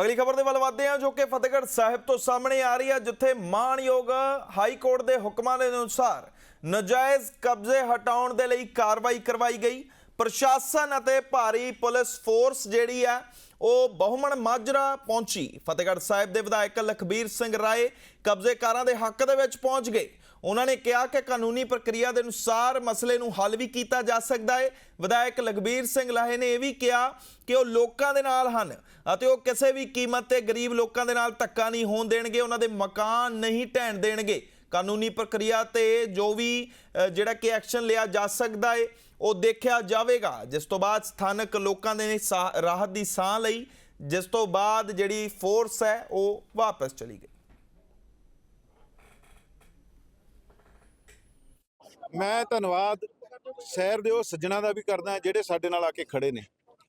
ਅਗਲੀ ਖਬਰ ਦੇ ਵੱਲ ਵਧਦੇ ਹਾਂ, ਜੋ ਕਿ ਫਤਿਹਗੜ੍ਹ ਸਾਹਿਬ ਤੋਂ ਸਾਹਮਣੇ ਆ ਰਹੀ ਹੈ, ਜਿੱਥੇ ਮਾਣਯੋਗ ਹਾਈ ਕੋਰਟ ਦੇ ਹੁਕਮਾਂ ਦੇ ਅਨੁਸਾਰ ਨਜਾਇਜ਼ ਕਬਜ਼ੇ ਹਟਾਉਣ ਦੇ ਲਈ ਕਾਰਵਾਈ ਕਰਵਾਈ ਗਈ। ਪ੍ਰਸ਼ਾਸਨ ਅਤੇ ਭਾਰੀ ਪੁਲਿਸ ਫੋਰਸ ਜਿਹੜੀ ਹੈ ਉਹ ਬਹੁਮਣ ਮਾਜਰਾ ਪਹੁੰਚੀ। ਫਤਿਹਗੜ੍ਹ ਸਾਹਿਬ ਦੇ ਵਿਧਾਇਕ ਲਖਬੀਰ ਸਿੰਘ ਰਾਏ ਕਬਜ਼ੇਕਾਰਾਂ ਦੇ ਹੱਕ ਦੇ ਵਿੱਚ ਪਹੁੰਚ ਗਏ। ਉਹਨਾਂ ਨੇ ਕਿਹਾ ਕਿ ਕਾਨੂੰਨੀ ਪ੍ਰਕਿਰਿਆ ਦੇ ਅਨੁਸਾਰ ਮਸਲੇ ਨੂੰ ਹੱਲ ਵੀ ਕੀਤਾ ਜਾ ਸਕਦਾ ਹੈ ਵਿਧਾਇਕ ਲਖਬੀਰ ਸਿੰਘ ਲਾਹੇ ਨੇ ਇਹ ਵੀ ਕਿਹਾ ਕਿ ਉਹ ਲੋਕਾਂ ਦੇ ਨਾਲ ਹਨ ਅਤੇ ਉਹ ਕਿਸੇ ਵੀ ਕੀਮਤ ਤੇ ਗਰੀਬ ਲੋਕਾਂ ਦੇ ਨਾਲ ਧੱਕਾ ਨਹੀਂ ਹੋਣ ਦੇਣਗੇ, ਉਹਨਾਂ ਦੇ ਮਕਾਨ ਨਹੀਂ ਢਹਿਣ ਦੇਣਗੇ। ਕਾਨੂੰਨੀ ਪ੍ਰਕਿਰਿਆ ਤੇ ਜੋ ਵੀ ਜਿਹੜਾ ਕਿ ਐਕਸ਼ਨ ਲਿਆ ਜਾ ਸਕਦਾ ਹੈ ਉਹ ਦੇਖਿਆ ਜਾਵੇਗਾ। ਜਿਸ ਤੋਂ ਬਾਅਦ ਸਥਾਨਕ ਲੋਕਾਂ ਦੇ ਰਾਹਤ ਦੀ ਸਾਹ ਲਈ, ਜਿਸ ਤੋਂ ਬਾਅਦ ਜਿਹੜੀ ਫੋਰਸ ਹੈ, ਉਹ ਵਾਪਸ ਚਲੀ ਗਈ। ਮੈਂ ਧੰਨਵਾਦ। ਸ਼ਹਿਰ ਦੇ ਉਹ ਸੱਜਣਾ ਦਾ ਵੀ ਕਰਦਾ ਜਿਹੜੇ ਸਾਡੇ ਨਾਲ ਆ ਕੇ ਖੜੇ ਨੇ।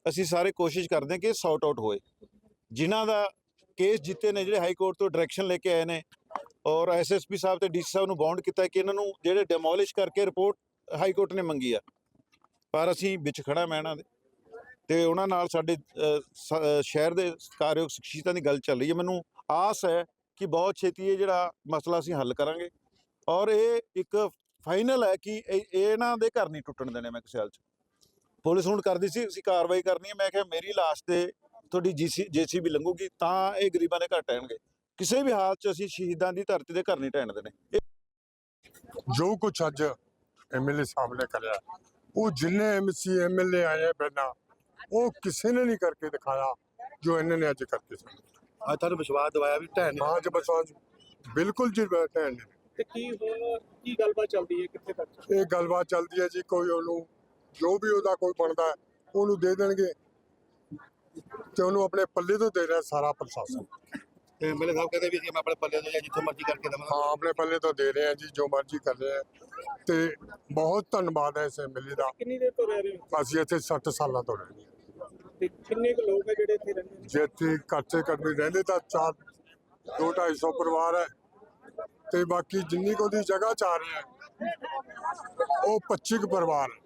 ਅਸੀਂ ਸਾਰੇ ਕੋਸ਼ਿਸ਼ ਕਰਦੇ ਹਾਂ ਕਿ ਸੌਟ ਆਊਟ ਹੋਏ। ਜਿਨ੍ਹਾਂ ਦਾ ਕੇਸ ਜਿੱਤੇ ਨੇ, ਜਿਹੜੇ ਹਾਈ ਕੋਰਟ ਤੋਂ ਡਾਇਰੈਕਸ਼ਨ ਲੈ ਕੇ ਆਏ ਨੇ ਔਰ ਐਸਐਸਪੀ ਸਾਹਿਬ ਤੇ ਡੀਸੀ ਸਾਹਿਬ ਨੂੰ ਬਾਉਂਡ ਕੀਤਾ ਕਿ ਇਹਨਾਂ ਨੂੰ ਜਿਹੜੇ ਡਿਮੋਲਿਸ਼ ਕਰਕੇ ਰਿਪੋਰਟ ਹਾਈ ਕੋਰਟ ਨੇ ਮੰਗੀ ਆ। ਪਰ ਅਸੀਂ ਵਿੱਚ ਖੜਾ ਮੈਂ ਇਹਨਾਂ ਦੇ ਤੇ ਉਹਨਾਂ ਨਾਲ ਸਾਡੇ ਸ਼ਹਿਰ ਦੇ ਕਾਰਯੋਗ ਸ਼ਖਸੀਅਤਾਂ ਦੀ ਗੱਲ ਚੱਲ ਰਹੀ ਹੈ। ਮੈਨੂੰ ਆਸ ਹੈ ਕਿ ਬਹੁਤ ਛੇਤੀ ਇਹ ਜਿਹੜਾ ਮਸਲਾ ਅਸੀਂ ਹੱਲ ਕਰਾਂਗੇ। ਔਰ ਇਹ ਇੱਕ ਫਾਈਨਲ ਹੈ ਕਿ ਇਹਨਾਂ ਦੇ ਘਰ ਨਹੀਂ ਟੁੱਟਣ ਦੇਣੇ ਮੈਂ ਕਿਸੇ ਹਾਲ ਚ। ਪੁਲਿਸ ਹੁਣ ਕਰਦੀ ਸੀ, ਅਸੀਂ ਕਾਰਵਾਈ ਕਰਨੀ ਹੈ। ਮੈਂ ਕਿਹਾ ਮੇਰੀ ਲਾਸ਼ ਤੇ ਤੁਹਾਡੀ ਜੀਸੀ ਜੀਸੀਬੀ ਲੰਘੂਗੀ ਤਾਂ ਇਹ ਗਰੀਬਾਂ ਦੇ ਘਰ ਟਹਿਣਗੇ। ਕਿਸੇ ਵੀ ਹਾਲਤ ਚ ਅਸੀਂ ਸ਼ਹੀਦਾਂ ਦੀ ਧਰਤੀ ਦੇ ਘਰ ਨਹੀਂ ਦੇਣੇ। ਇਹ ਜੋ ਕੁਝ ਅੱਜ ਐਮਐਲਏ ਸਾਹਿਬ ਨੇ ਕਰਿਆ ਉਹ ਜਿੰਨੇ ਐਮਸੀ ਐਮਐਲਏ ਆਏ ਪਹਿਲਾਂ ਉਹ ਕਿਸੇ ਨੇ ਨਹੀਂ ਕਰਕੇ ਦਿਖਾਇਆ ਜੋ ਇਹਨਾਂ ਨੇ ਅੱਜ ਕਰਕੇ ਸੀ ਅੱਜ ਤੁਹਾਨੂੰ ਵਿਸ਼ਵਾਸ ਦਿਵਾਇਆ ਵੀ ਢਹਿਣ ਅੱਜ ਬਸ ਅੱਜ। ਬਿਲਕੁਲ ਜੀ ਨੇ ਤੇ ਕੀ ਹੁਣ ਕੀ ਗੱਲਬਾਤ ਚੱਲਦੀ ਹੈ ਕਿੱਥੇ ਤੱਕ? ਇਹ ਗੱਲਬਾਤ ਚੱਲਦੀ ਹੈ ਜੀ ਕੋਈ ਉਹਨੂੰ ਜੋ ਵੀ ਉਹਦਾ ਕੋਈ ਬਣਦਾ ਹੈ, ਉਹਨੂੰ ਦੇ ਦੇਣਗੇ ਤੇ ਉਹਨੂੰ ਆਪਣੇ ਪੱਲੇ ਤੋਂ ਦੇ ਰਿਹਾ ਸਾਰਾ ਪ੍ਰਸ਼ਾਸਨ। ਐਮਐਲਏ ਸਾਹਿਬ ਕਹਿੰਦੇ ਵੀ ਅਸੀਂ ਆਪਣੇ ਪੱਲੇ ਤੋਂ ਜਾਂ ਜਿੱਥੋਂ ਮਰਜ਼ੀ ਕਰਕੇ ਦੇਵਾਂਗੇ। ਹਾਂ ਆਪਣੇ ਪੱਲੇ ਤੋਂ ਦੇ ਰਹੇ ਆ ਜੀ ਜੋ ਮਰਜ਼ੀ ਕਰ ਰਹੇ ਆ ਤੇ ਬਹੁਤ ਧੰਨਵਾਦ ਹੈ ਇਸ ਐਮਐਲਏ ਦਾ। ਕਿੰਨੀ ਦੇਰ ਤੋਂ ਰਹਿ ਰਹੇ ਹੋ? ਅਸੀਂ ਇੱਥੇ 60 ਸਾਲਾਂ ਤੋਂ ਰਹਿੰਦੇ ਹਾਂ। ਤੇ ਕਿੰਨੇ ਕੁ ਲੋਕ ਹੈ ਜਿਹੜੇ ਇੱਥੇ ਰਹਿੰਦੇ ਨੇ? ਜੇ ਇੱਥੇ ਕੱਚੇ ਕਦਮੀ ਰਹਿੰਦੇ ਤਾਂ ਚਾਰ ਦੋ ਢਾਈ ਸੌ ਪਰਿਵਾਰ ਹੈ। ਤੇ ਬਾਕੀ ਜਿੰਨੀ ਕੋ ਦੀ ਜਗ੍ਹਾ ਚ ਆ ਰਹੇ ਹੈ ਉਹ 25 ਕੁ ਪਰਿਵਾਰ